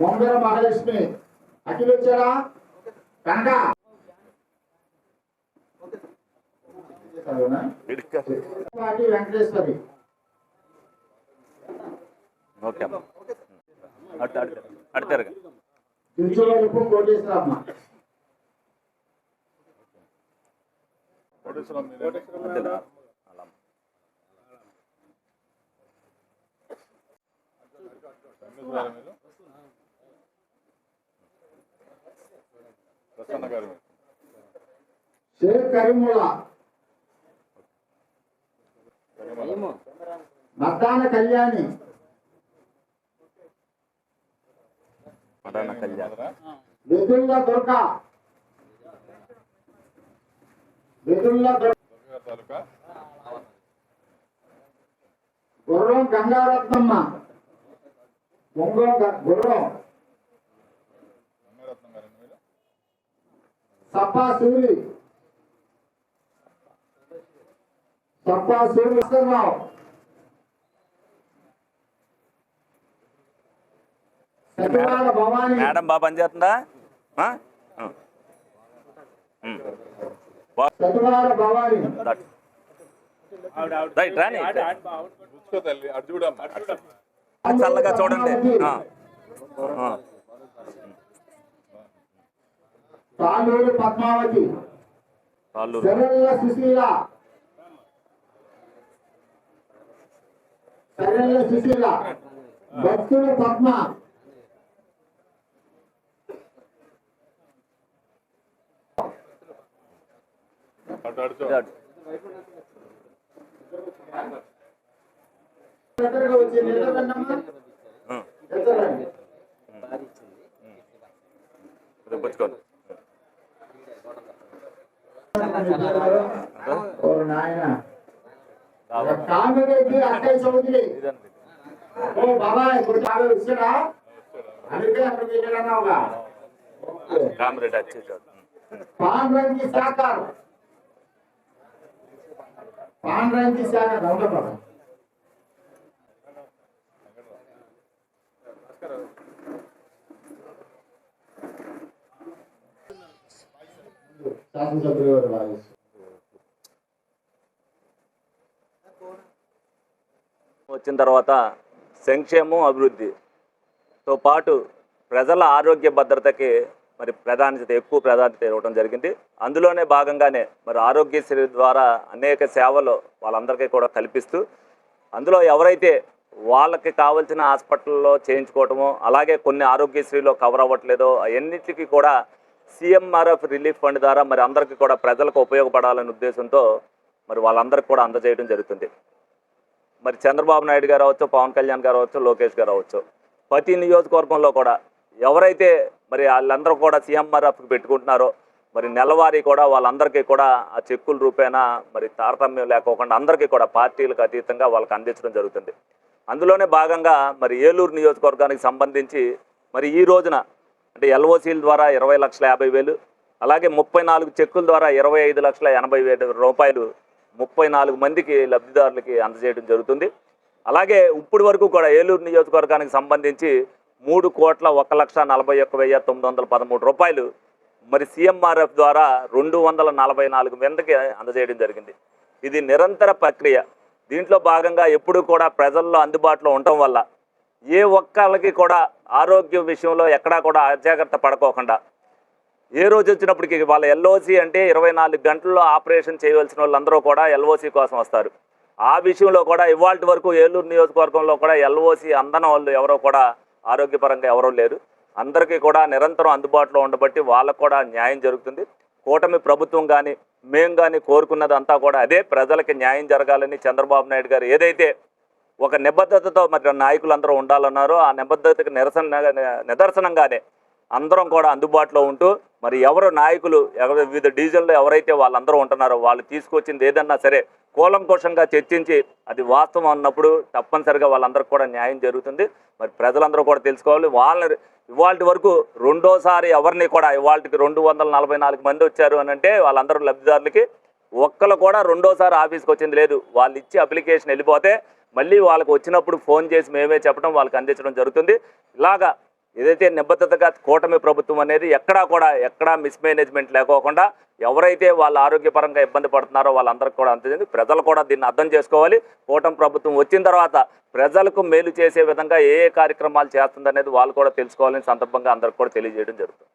మొంగర మహాలక్ష్మి. అఖిల్ వచ్చారా? కనక. వెంకటేశ్వరి. కోటేశ్వరమ్మ అలా ప్రసన్న గారు షేక్ కరీముల్లా మద్దాన కళ్యాణి. మదన కళ్యాణ్. వెదుళ్ళ దుర్గ. వెదుళ్ళ దుర్గ. తాలూకా? గుర్రం గంగారత్నమ్మ. గుర్రం రంగరత్నం గారు మీరు సప్పా శివులి రావు మేడం బాగా పనిచేస్తుందా. రైట్ రాని. అటు. చల్లగా చూడండి. తాళ్ళూరు పద్మావతి శరణ్య సుశీల శరణ్య సుశీల భక్తులు పద్మ. దగ్గరగా వచ్చి నిలబడండమ్మా. ఆ. ఎత్తరండి. ఇది పుచ్చుకోండి ఓ నాయన కామెడీకి అక్కయ్య చౌదరి. ఓ బాబాయ్ ఇప్పుడు బాగా వచ్చాడా అందుకే అక్కడికి వెళ్ళావుగా కామ్రేడ్ వచ్చేసాడు పాండ్రంగి శాఖర్ పాండ్రంగి శాఖర్ అవునా బాబా శాసనసభ్యులు గారు వాయిస్ వచ్చిన తర్వాత సంక్షేమం అభివృద్ధితో పాటు ప్రజల ఆరోగ్య భద్రతకి మరి ప్రాధాన్యత ఎక్కువ ప్రాధాన్యత ఇవ్వడం జరిగింది. అందులోనే భాగంగానే మరి ఆరోగ్యశ్రీ ద్వారా అనేక సేవలు వాళ్ళందరికీ కూడా కల్పిస్తూ అందులో ఎవరైతే వాళ్ళకి కావాల్సిన హాస్పిటల్లో చేయించుకోవటమో అలాగే కొన్ని ఆరోగ్యశ్రీలో కవర్ అవ్వట్లేదో అవన్నిటికీ కూడా సీఎంఆర్ఎఫ్ రిలీఫ్ ఫండ్ ద్వారా మరి అందరికీ కూడా ప్రజలకు ఉపయోగపడాలనే ఉద్దేశంతో మరి వాళ్ళందరికీ కూడా అందజేయడం జరుగుతుంది. మరి చంద్రబాబు నాయుడు గారు అవ్వచ్చు పవన్ కళ్యాణ్ గారు అవ్వచ్చు లోకేష్ గారు అవ్వచ్చు. ప్రతి నియోజకవర్గంలో కూడా ఎవరైతే మరి వాళ్ళందరూ కూడా సీఎంఆర్ఎఫ్ పెట్టుకుంటున్నారో మరి నెలవారీ కూడా వాళ్ళందరికీ కూడా ఆ చెక్కుల రూపేణా మరి తారతమ్యం లేకోకుండా అందరికీ కూడా పార్టీలకు అతీతంగా వాళ్ళకి అందించడం జరుగుతుంది. అందులోనే భాగంగా మరి ఏలూరు నియోజకవర్గానికి సంబంధించి మరి ఈ రోజున అంటే ఎల్ఓసీల ద్వారా ఇరవై లక్షల యాభై వేలు అలాగే ముప్పై నాలుగు చెక్కుల ద్వారా ఇరవై ఐదు లక్షల ఎనభై వేల రూపాయలు ముప్పై నాలుగు మందికి లబ్ధిదారులకి అందజేయడం జరుగుతుంది. అలాగే ఇప్పటి వరకు కూడా ఏలూరు నియోజకవర్గానికి సంబంధించి మూడు కోట్ల ఒక లక్ష నలభై ఒక్క వెయ్యి తొమ్మిది వందల పదమూడు రూపాయలు మరి సీఎంఆర్ఎఫ్ ద్వారా రెండు వందల నలభై నాలుగు మందికి అందజేయడం జరిగింది. ఇది నిరంతర ప్రక్రియ. దీంట్లో భాగంగా ఎప్పుడు కూడా ప్రజల్లో అందుబాటులో ఉండటం వల్ల ఏ ఒక్కళ్ళకి కూడా ఆరోగ్య విషయంలో ఎక్కడా కూడా అజాగ్రత్త పడుకోకుండా ఏ రోజు వచ్చినప్పటికీ వాళ్ళ ఎల్ఓసి అంటే ఇరవై నాలుగు గంటల్లో ఆపరేషన్ చేయవలసిన వాళ్ళందరూ కూడా ఎల్ఓసి కోసం వస్తారు. ఆ విషయంలో కూడా ఇవాళ వరకు ఏలూరు నియోజకవర్గంలో కూడా ఎల్ఓసి అందన వాళ్ళు ఎవరో కూడా ఆరోగ్యపరంగా ఎవరూ లేరు. అందరికీ కూడా నిరంతరం అందుబాటులో ఉండబట్టి వాళ్ళకు కూడా న్యాయం జరుగుతుంది. కూటమి ప్రభుత్వం కానీ మేము కానీ కోరుకున్నది అంతా కూడా అదే. ప్రజలకి న్యాయం జరగాలని చంద్రబాబు నాయుడు గారు ఏదైతే ఒక నిబద్ధతతో మరి నాయకులందరూ ఉండాలన్నారో ఆ నిబద్ధతకి నిరసన నిదర్శనంగానే అందరం కూడా అందుబాటులో ఉంటూ మరి ఎవరు నాయకులు వివిధ డివిజన్లు ఎవరైతే వాళ్ళందరూ ఉంటున్నారో వాళ్ళు తీసుకొచ్చింది ఏదన్నా సరే కూలంకోశంగా చర్చించి అది వాస్తవం అన్నప్పుడు తప్పనిసరిగా వాళ్ళందరికీ కూడా న్యాయం జరుగుతుంది. మరి ప్రజలందరూ కూడా తెలుసుకోవాలి. వాళ్ళని ఇవాళ వరకు రెండోసారి ఎవరిని కూడా ఇవాళకి రెండు వందల నలభై నాలుగు మంది వచ్చారు అని అంటే వాళ్ళందరూ లబ్ధిదారులకి ఒక్కరు కూడా రెండోసారి ఆఫీస్కి వచ్చింది లేదు. వాళ్ళు ఇచ్చి అప్లికేషన్ వెళ్ళిపోతే మళ్ళీ వాళ్ళకి వచ్చినప్పుడు ఫోన్ చేసి మేమే చెప్పడం వాళ్ళకి అందించడం జరుగుతుంది. ఇలాగా ఏదైతే నిబద్ధతగా కూటమి ప్రభుత్వం అనేది ఎక్కడా కూడా ఎక్కడా మిస్మేనేజ్మెంట్ లేకోకుండా ఎవరైతే వాళ్ళ ఆరోగ్యపరంగా ఇబ్బంది పడుతున్నారో వాళ్ళందరికీ కూడా అంతే ప్రజలు కూడా దీన్ని అర్థం చేసుకోవాలి. కూటమి ప్రభుత్వం వచ్చిన తర్వాత ప్రజలకు మేలు చేసే విధంగా ఏ ఏ కార్యక్రమాలు చేస్తుందనేది వాళ్ళు కూడా తెలుసుకోవాలని సందర్భంగా అందరికి కూడా తెలియజేయడం జరుగుతుంది.